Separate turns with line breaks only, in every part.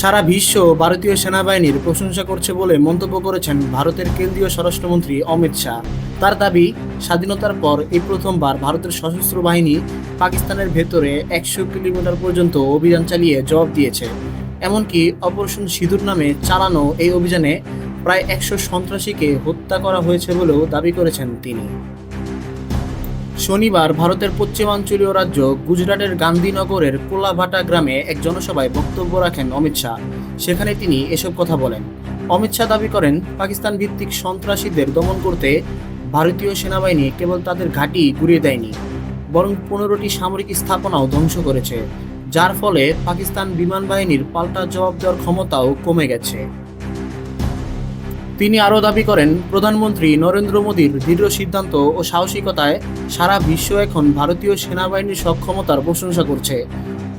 সারা বিশ্ব ভারতীয় সেনাবাহিনীর প্রশংসা করছে বলে মন্তব্য করেছেন ভারতের কেন্দ্রীয় স্বরাষ্ট্রমন্ত্রী অমিত শাহ। তার দাবি, স্বাধীনতার পর এই প্রথমবার ভারতের সশস্ত্র বাহিনী পাকিস্তানের ভেতরে একশো কিলোমিটার পর্যন্ত অভিযান চালিয়ে জবাব দিয়েছে। এমনকি অপারেশন সিঁদুর নামে চালানো এই অভিযানে প্রায় একশো সন্ত্রাসীকে হত্যা করা হয়েছে বলেও দাবি করেছেন তিনি। শনিবার ভারতের পশ্চিমাঞ্চলীয় রাজ্য গুজরাটের গান্ধীনগরের কোলাভাটা গ্রামে এক জনসভায় বক্তব্য রাখেন অমিত শাহ। সেখানে তিনি এসব কথা বলেন। অমিত শাহ দাবি করেন পাকিস্তান ভিত্তিক সন্ত্রাসীদের দমন করতে ভারতীয় সেনাবাহিনী কেবল তাদের ঘাঁটি গুড়িয়ে দেয়নি, বরং পনেরোটি সামরিক স্থাপনাও ধ্বংস করেছে, যার ফলে পাকিস্তান বিমান বাহিনীর পাল্টা জবাব দেওয়ার ক্ষমতাও কমে গেছে। তিনি আরও দাবি করেন, প্রধানমন্ত্রী নরেন্দ্র মোদীর দৃঢ় সিদ্ধান্ত ও সাহসিকতায় সারা বিশ্ব এখন ভারতীয় সেনাবাহিনীর সক্ষমতার প্রশংসা করছে।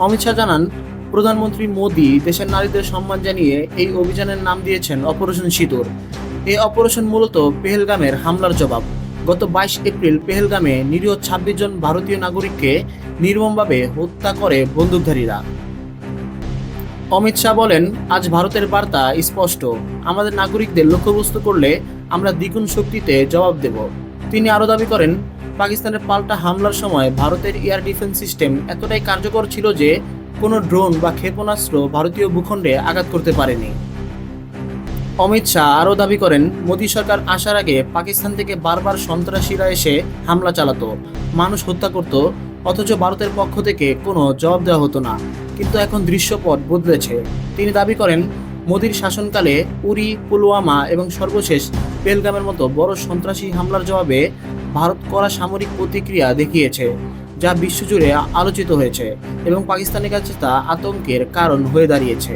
অমিত শাহ জানান, প্রধানমন্ত্রী মোদী দেশের নারীদের সম্মান জানিয়ে এই অভিযানের নাম দিয়েছেন অপারেশন সিঁদুর। এই অপারেশন মূলত পেহেলগামের হামলার জবাব। গত বাইশ এপ্রিল পেহেলগামে নিরীহ ছাব্বিশ জন ভারতীয় নাগরিককে নির্মমভাবে হত্যা করে বন্দুকধারীরা। অমিত শাহ বলেন, আজ ভারতের বার্তা স্পষ্ট। আমাদের নাগরিকদের লক্ষ্যবস্তু করলে আমরা দ্বিগুণ শক্তিতে জবাব দেব। তিনি আরও দাবি করেন, পাকিস্তানের পাল্টা হামলার সময় ভারতের এয়ার ডিফেন্স সিস্টেম এতটাই কার্যকর ছিল যে কোনো ড্রোন বা ক্ষেপণাস্ত্র ভারতীয় ভূখণ্ডে আঘাত করতে পারেনি। অমিত শাহ আরও দাবি করেন, মোদী সরকার আসার আগে পাকিস্তান থেকে বারবার সন্ত্রাসীরা এসে হামলা চালাতো। মানুষ হত্যা করত, অথচ ভারতের পক্ষ থেকে কোনো জবাব দেওয়া হতো না। কিন্তু এখন দৃশ্যপট বদলেছে। তিনি দাবি করেন, মোদীর শাসনকালে উরি, পুলওয়ামা এবং সর্বশেষ বেলগামের মতো বড় সন্ত্রাসী হামলার জবাবে ভারত করা সামরিক প্রতিক্রিয়া দেখিয়েছে, যা বিশ্বজুড়ে আলোচিত হয়েছে এবং পাকিস্তানের কাছে তা আতঙ্কের কারণ হয়ে দাঁড়িয়েছে।